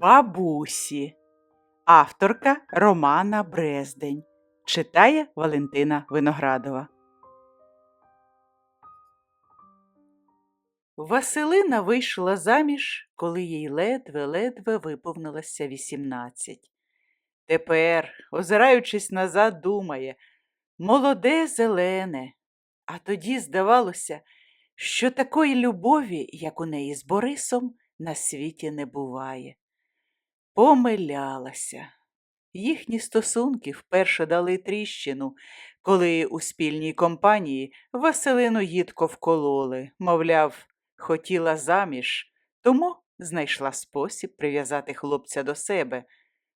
Бабусі. Авторка Романа Брездень. Читає Валентина Виноградова. Василина вийшла заміж, коли їй ледве-ледве виповнилося 18. Тепер, озираючись назад, думає молоде зелене. А тоді здавалося, що такої любові, як у неї з Борисом, на світі не буває. Помилялася. Їхні стосунки вперше дали тріщину, коли у спільній компанії Василину їдко вкололи, мовляв, хотіла заміж, тому знайшла спосіб прив'язати хлопця до себе.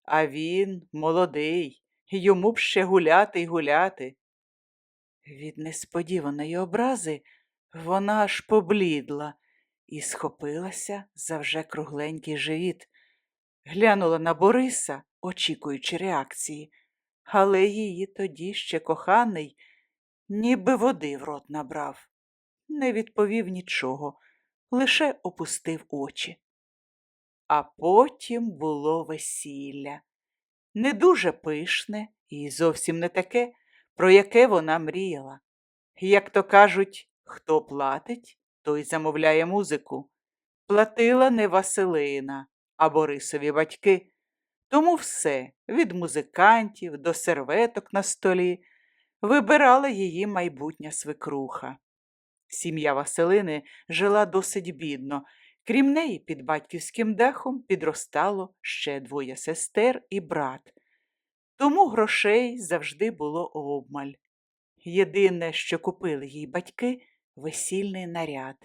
А він молодий, йому б ще гуляти й гуляти. Від несподіваної образи вона аж поблідла і схопилася за вже кругленький живіт. Глянула на Бориса, очікуючи реакції, але її тоді ще коханий, ніби води в рот набрав. Не відповів нічого, лише опустив очі. А потім було весілля. Не дуже пишне і зовсім не таке, про яке вона мріяла. Як то кажуть, хто платить, той замовляє музику. Платила не Василина, а Борисові батьки. Тому все, від музикантів до серветок на столі, вибирала її майбутня свекруха. Сім'я Василини жила досить бідно. Крім неї, під батьківським дахом підростало ще двоє сестер і брат. Тому грошей завжди було обмаль. Єдине, що купили їй батьки весільний наряд,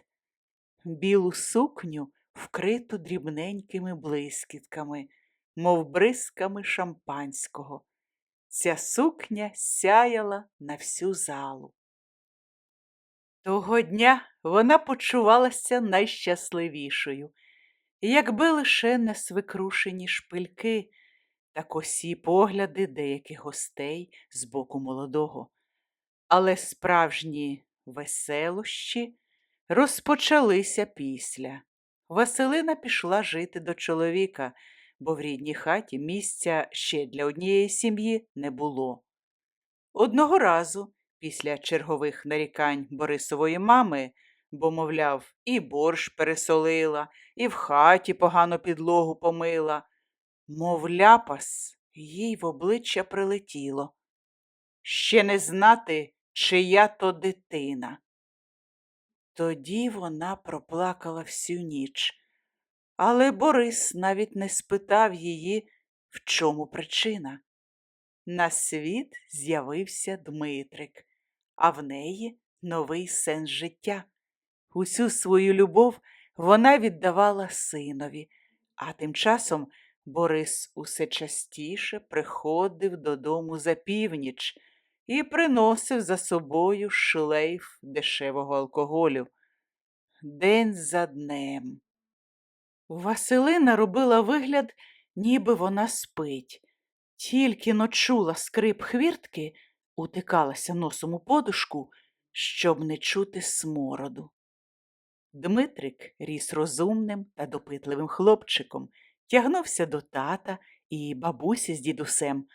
білу сукню, вкриту дрібненькими блискітками, мов бризками шампанського. Ця сукня сяяла на всю залу. Того дня вона почувалася найщасливішою, якби лише не свикрушені шпильки та косі погляди деяких гостей з боку молодого. Але справжні веселощі розпочалися після. Василина пішла жити до чоловіка, бо в рідній хаті місця ще для однієї сім'ї не було. Одного разу, після чергових нарікань Борисової мами, бо, мовляв, і борщ пересолила, і в хаті погано підлогу помила, мов ляпас, їй в обличчя прилетіло. Ще не знати, чия то дитина. Тоді вона проплакала всю ніч, але Борис навіть не спитав її, в чому причина. На світ з'явився Дмитрик, а в неї новий сенс життя. Усю свою любов вона віддавала синові, а тим часом Борис усе частіше приходив додому за північ і приносив за собою шлейф дешевого алкоголю. День за днем. Василина робила вигляд, ніби вона спить. Тільки но чула скрип хвіртки, утикалася носом у подушку, щоб не чути смороду. Дмитрик ріс розумним та допитливим хлопчиком, тягнувся до тата і бабусі з дідусем.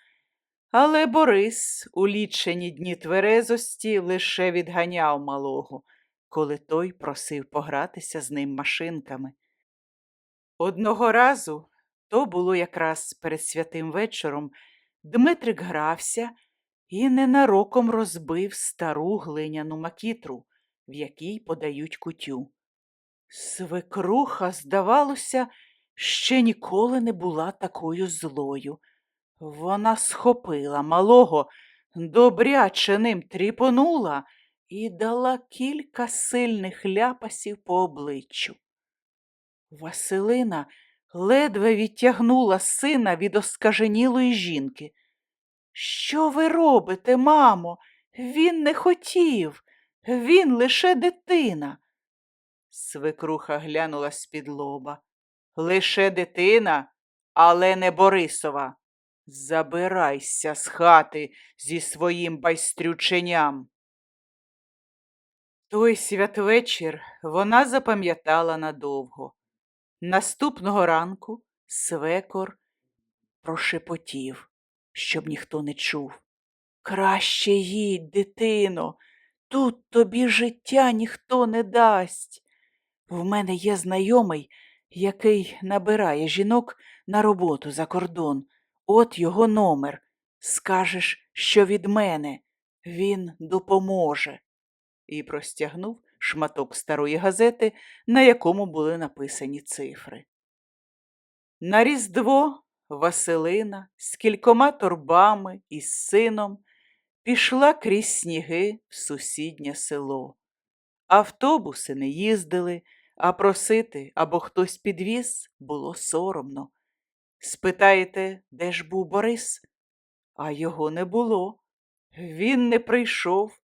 Але Борис у лічені дні тверезості лише відганяв малого, коли той просив погратися з ним машинками. Одного разу, то було якраз перед святим вечором, Дмитрик грався і ненароком розбив стару глиняну макітру, в якій подають кутю. Свекруха, здавалося, ще ніколи не була такою злою. Вона схопила малого, добряче ним тріпонула і дала кілька сильних ляпасів по обличчю. Василина ледве відтягнула сина від оскаженілої жінки. Що ви робите, мамо? Він не хотів, він лише дитина. Свекруха глянула з-під лоба. Лише дитина, але не Борисова. Забирайся з хати зі своїм байстрюченям. Той святвечір вона запам'ятала надовго. Наступного ранку свекор прошепотів, щоб ніхто не чув. Краще їдь, дитино, тут тобі життя ніхто не дасть. В мене є знайомий, який набирає жінок на роботу за кордон. От його номер. Скажеш, що від мене він допоможе. І простягнув шматок старої газети, на якому були написані цифри. На Різдво Василина з кількома торбами і з сином пішла крізь сніги в сусіднє село. Автобуси не їздили, а просити або хтось підвіз було соромно. Спитаєте, де ж був Борис? А його не було. Він не прийшов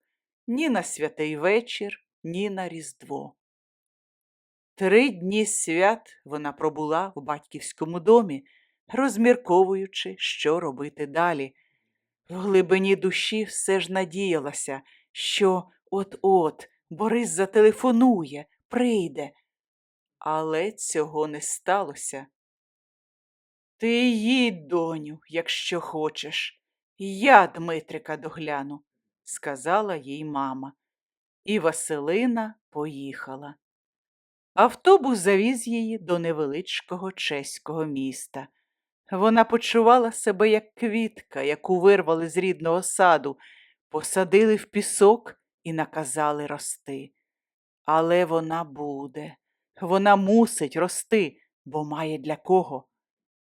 ні на святий вечір, ні на Різдво. Три дні свят вона пробула в батьківському домі, розмірковуючи, що робити далі. В глибині душі все ж надіялася, що от-от Борис зателефонує, прийде. Але цього не сталося. Ти їдь, доню, якщо хочеш. Я Дмитрика догляну, сказала їй мама. І Василина поїхала. Автобус завіз її до невеличкого чеського міста. Вона почувала себе як квітка, яку вирвали з рідного саду, посадили в пісок і наказали рости. Але вона буде, вона мусить рости, бо має для кого.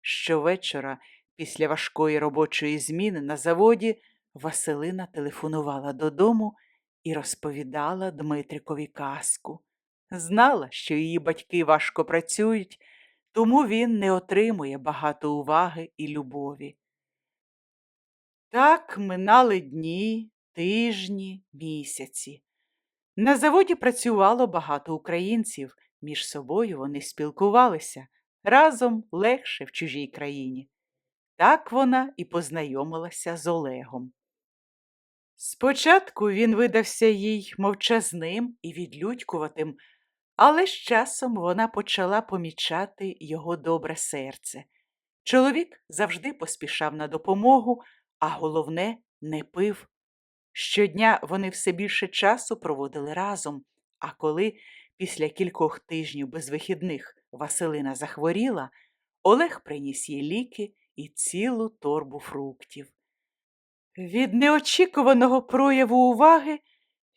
Щовечора, після важкої робочої зміни на заводі, Василина телефонувала додому і розповідала Дмитрикові казку. Знала, що її батьки важко працюють, тому він не отримує багато уваги і любові. Так минали дні, тижні, місяці. На заводі працювало багато українців, між собою вони спілкувалися разом легше в чужій країні. Так вона і познайомилася з Олегом. Спочатку він видався їй мовчазним і відлюдькуватим, але з часом вона почала помічати його добре серце. Чоловік завжди поспішав на допомогу, а головне, не пив. Щодня вони все більше часу проводили разом, а коли після кількох тижнів без вихідних Василина захворіла, Олег приніс їй ліки і цілу торбу фруктів. Від неочікуваного прояву уваги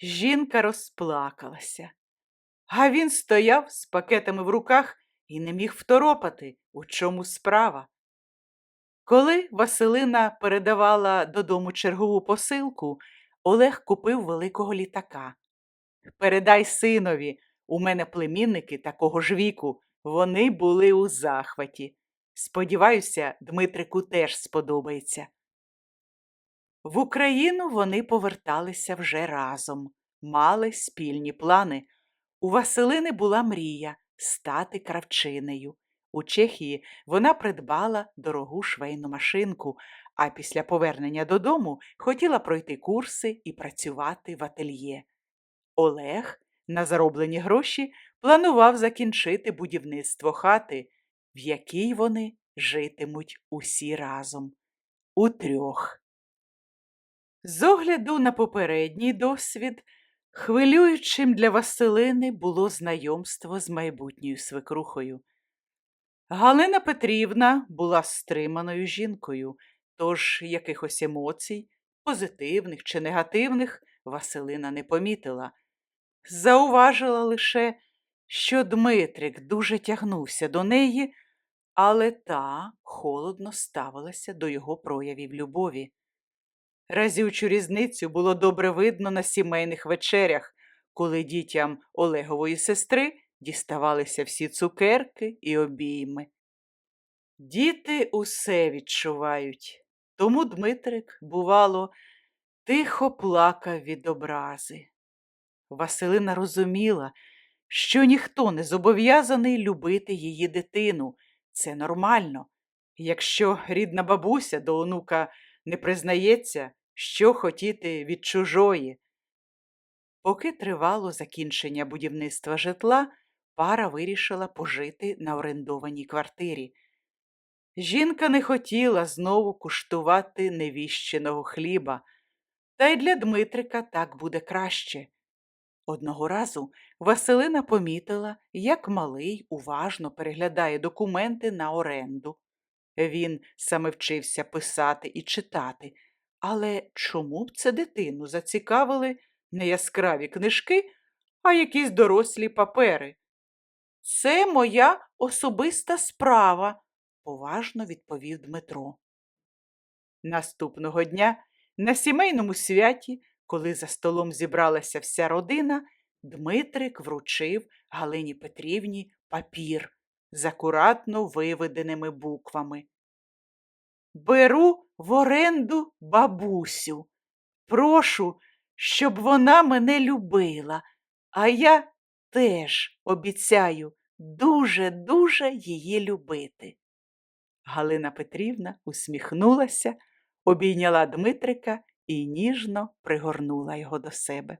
жінка розплакалася, а він стояв з пакетами в руках і не міг второпати, у чому справа. Коли Василина передавала додому чергову посилку, Олег купив великого літака. Передай синові, у мене племінники такого ж віку, вони були у захваті. Сподіваюся, Дмитрику теж сподобається. В Україну вони поверталися вже разом, мали спільні плани. У Василини була мрія стати кравчинею. У Чехії вона придбала дорогу швейну машинку, а після повернення додому хотіла пройти курси і працювати в ательє. Олег на зароблені гроші планував закінчити будівництво хати, в якій вони житимуть усі разом. Утрьох. З огляду на попередній досвід, хвилюючим для Василини було знайомство з майбутньою свекрухою. Галина Петрівна була стриманою жінкою, тож якихось емоцій, позитивних чи негативних, Василина не помітила. Зауважила лише, що Дмитрик дуже тягнувся до неї, але та холодно ставилася до його проявів любові. Разючу різницю було добре видно на сімейних вечерях, коли дітям Олегової сестри діставалися всі цукерки і обійми. Діти усе відчувають, тому Дмитрик, бувало, тихо плакав від образи. Василина розуміла, що ніхто не зобов'язаний любити її дитину. Це нормально. Якщо рідна бабуся до онука не признається, що хотіти від чужої. Поки тривало закінчення будівництва житла, пара вирішила пожити на орендованій квартирі. Жінка не хотіла знову куштувати невіщеного хліба, та й для Дмитрика так буде краще. Одного разу Василина помітила, як малий уважно переглядає документи на оренду. Він саме вчився писати і читати, але чому б це дитину зацікавили не яскраві книжки, а якісь дорослі папери? Це моя особиста справа, поважно відповів Дмитро. Наступного дня на сімейному святі, коли за столом зібралася вся родина, Дмитрик вручив Галині Петрівні папір з акуратно виведеними буквами. Беру в оренду бабусю. Прошу, щоб вона мене любила, а я теж обіцяю дуже-дуже її любити. Галина Петрівна усміхнулася, обійняла Дмитрика і ніжно пригорнула його до себе.